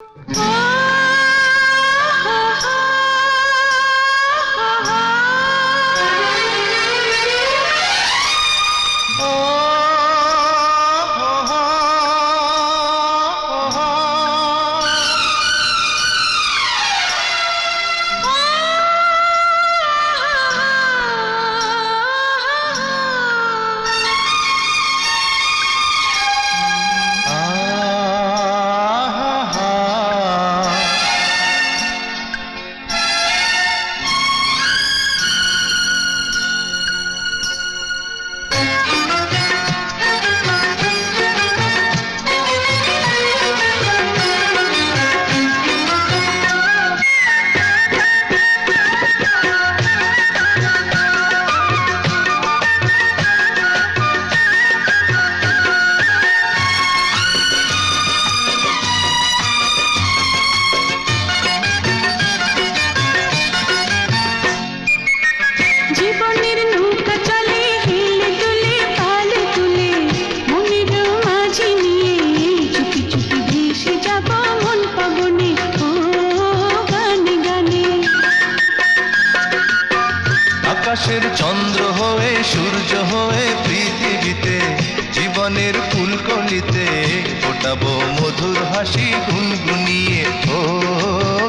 জীবনের আকাশের চন্দ্র হয়ে সূর্য হয়ে পৃথিবীতে জীবনের ফুলকলিতে ফোটাবো মধুর হাসি গুনগুনিয়ে। ও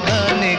গানে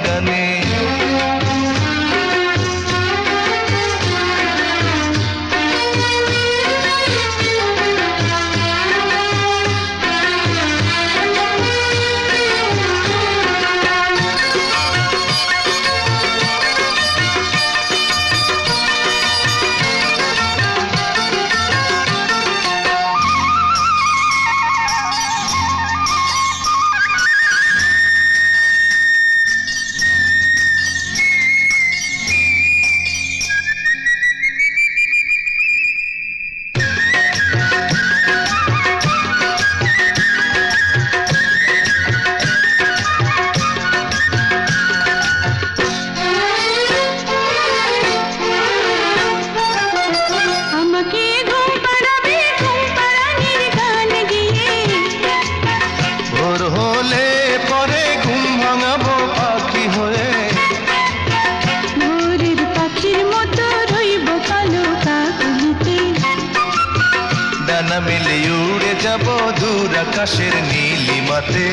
ডানা মেলে উড়ে যাব দূর আকাশের নীলিমাতে।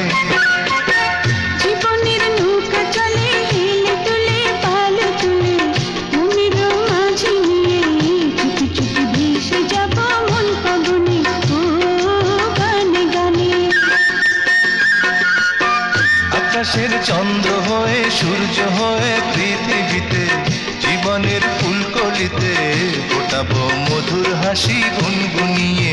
জীবনের নৌকা চলে হেলে তুলে পাল তুলে মনের মাঝি নিয়ে চুপি চুপি ভেসে যাব মন পবনে গানে গানে। আকাশের চন্দ্র হয়ে সূর্য হয়ে পৃথিবীতে জীবনের ফুলকলিতে ফোটাবো মধুর হাসি গুনগুনিয়ে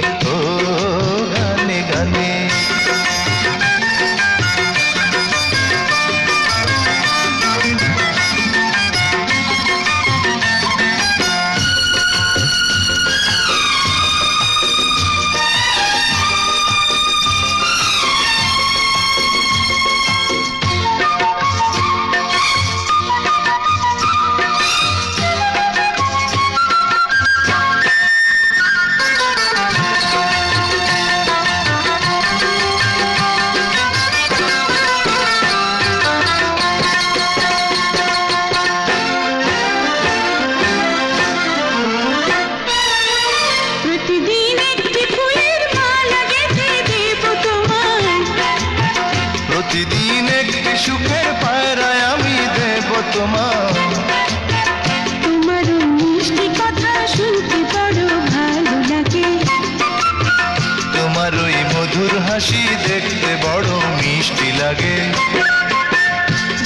হাসি দেখতে বড় মিষ্টি লাগে।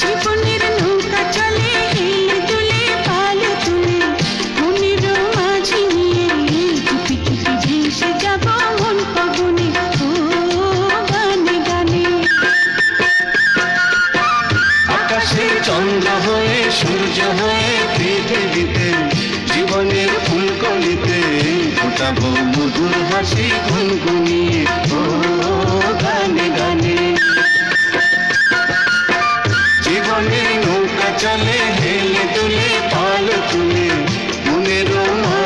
জীবনের নৌকা চলে হেলে পাল তুলে। মনের মাঝি নিয়ে চুপি চুপি ভেসে যাব মন পবনে। গানে গানে। আকাশের চন্দ্র হয়ে সূর্য হয়ে পৃথিবীতে জীবনের ফুলকলিতে ফোটাবো মধুর হাসি গুনগুনিয়ে। ও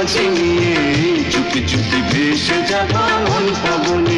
কাছে নিয়ে চুপি চুপি ভেসে যাব পবনে